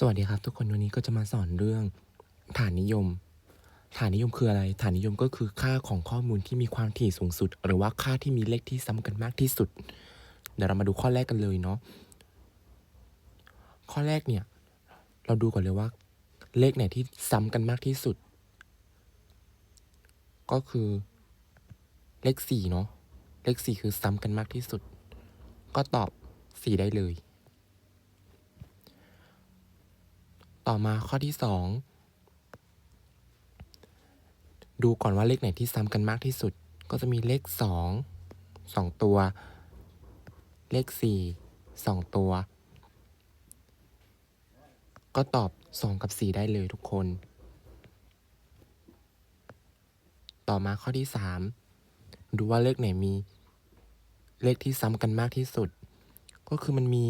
สวัสดีครับ ทุกคนวันนี้ก็จะมาสอนเรื่องฐานนิยม ฐานนิยมคืออะไร ฐานนิยมก็คือค่าของข้อมูลที่มีความถี่สูงสุด หรือว่าค่าที่มีเลขที่ซ้ำกันมากที่สุด เดี๋ยวเรามาดูข้อแรกกันเลยเนาะข้อแรกเนี่ย เราดูก่อนเลยว่า เลขไหนที่ซ้ำกันมากที่สุด ก็คือเลขสี่เนาะเลขสี่คือซ้ำกันมากที่สุด ก็ตอบสี่ได้เลย ต่อมาข้อที่สองดูก่อนว่าเลขไหนที่ซ้ำกันมากที่สุด ก็จะมีเลขสองสองตัว เลขสี่สองตัว ก็ตอบสองกับสี่ได้เลยทุกคน ต่อมาข้อที่สามดูว่าเลขไหนมี เลขที่ซ้ำกันมากที่สุด ก็คือมันมี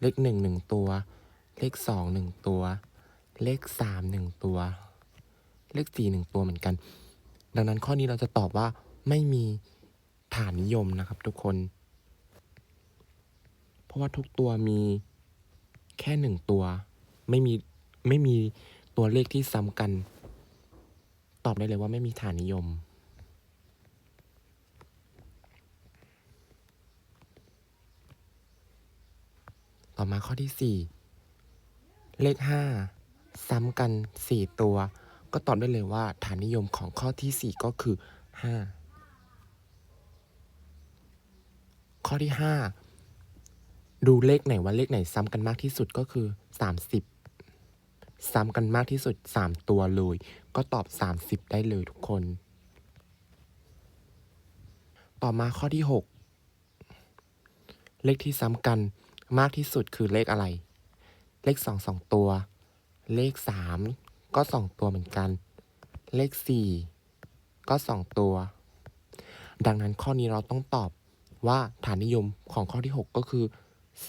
เลขหนึ่งหนึ่งตัว เลขสองหนึ่งตัว เลขสามหนึ่งตัว เลขสี่หนึ่งตัวเหมือนกัน ดังนั้นข้อนี้เราจะตอบว่าไม่มีฐานนิยมนะครับทุกคน เพราะว่าทุกตัวมีแค่หนึ่งตัว ไม่มีไม่มีตัวเลขที่ซ้ำกัน ตอบได้เลยว่าไม่มีฐานนิยมต่อมาข้อที่สี่ เลขห้าซ้ำกันสี่ตัว ก็ตอบได้เลยว่าฐานนิยมของข้อที่สี่ก็คือห้าข้อที่ห้าดูเลขไหนว่าเลขไหนซ้ำกันมากที่สุดก็คือสามสิบซ้ำกันมากที่สุดสามตัวเลย ก็ตอบสามสิบได้เลยทุกคน ต่อมาข้อที่หกเลขที่ซ้ำกันมากที่สุดคือเลขอะไร เลขสองสองตัว เลขสามก็สองตัวเหมือนกัน เลขสี่ก็สองตัว ดังนั้นข้อนี้เราต้องตอบว่าฐานนิยมของข้อที่หกก็คือ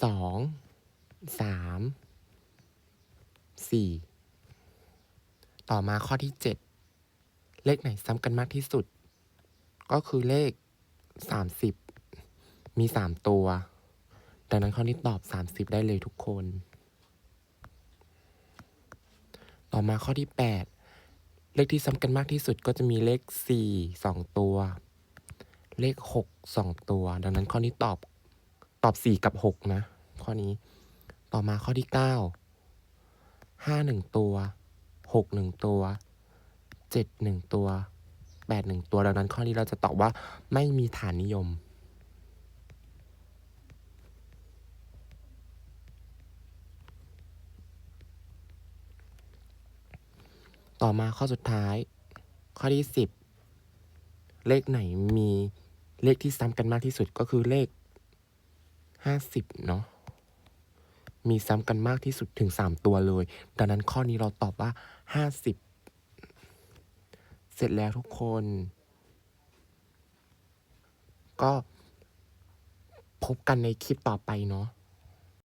สองสามสี่ต่อมาข้อที่เจ็ดเลขไหนซ้ำกันมากที่สุด ก็คือเลขสามสิบมีสามตัว ดังนั้นข้อนี้ตอบ 30 ได้เลยทุกคน ต่อมาข้อที่ 8 เลขที่ซ้ำกันมากที่สุดก็จะมีเลข 4 2 ตัว เลข 6 2 ตัว ดังนั้นข้อนี้ตอบตอบ 4 กับ 6 นะ ข้อนี้ ต่อมาข้อที่ 9 5 1 ตัว 6 1 ตัว 7 1 ตัว 8 1 ตัว ดังนั้นข้อนี้เราจะตอบว่าไม่มีฐานนิยม ต่อมาข้อสุดท้าย ข้อที่ 10 เลขไหนมีเลขที่ซ้ำกันมากที่สุดก็คือเลข 50 เนาะมีซ้ำกันมากที่สุดถึง 3 ตัวเลย ดังนั้นข้อนี้เราตอบว่า 50 เสร็จแล้วทุกคน ก็พบกันในคลิปต่อไปเนาะ